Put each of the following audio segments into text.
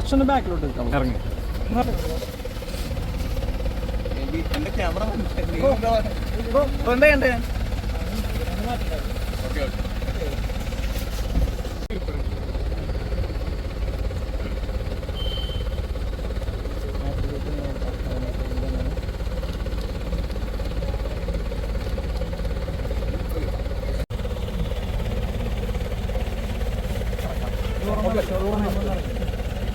കുറച്ചൊന്ന് ബാക്കിലോട്ട് എടുക്കാം ഇറങ്ങി. എന്റെ ക്യാമറ എന്താ കണ്ടേ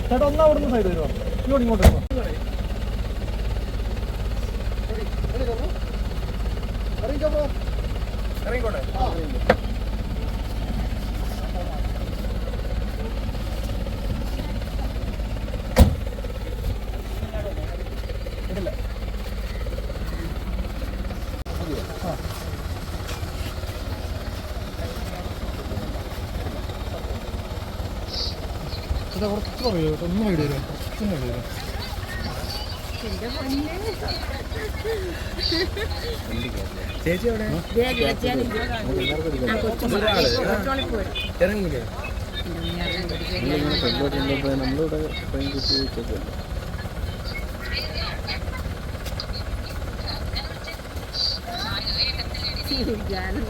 ചേട്ടാ ഒന്ന് അവിടുന്ന് സൈഡ് വരുമോ ഇങ്ങോട്ട് ഇങ്ങോട്ട് വരുമോ ഇറങ്ങിക്കോട്ടെ ചേട്ടാ കുറച്ച് പറയൂ ഒന്നും ഒന്ന് വരും കുറച്ചൊന്നും ഇവിടെ വരും ചേച്ചി എവിടെ? ഇറങ്ങില്ലേ നമ്മളിവിടെ ട്രെയിൻ കുത്തി വെച്ചേക്കല്ലേ ഗാനം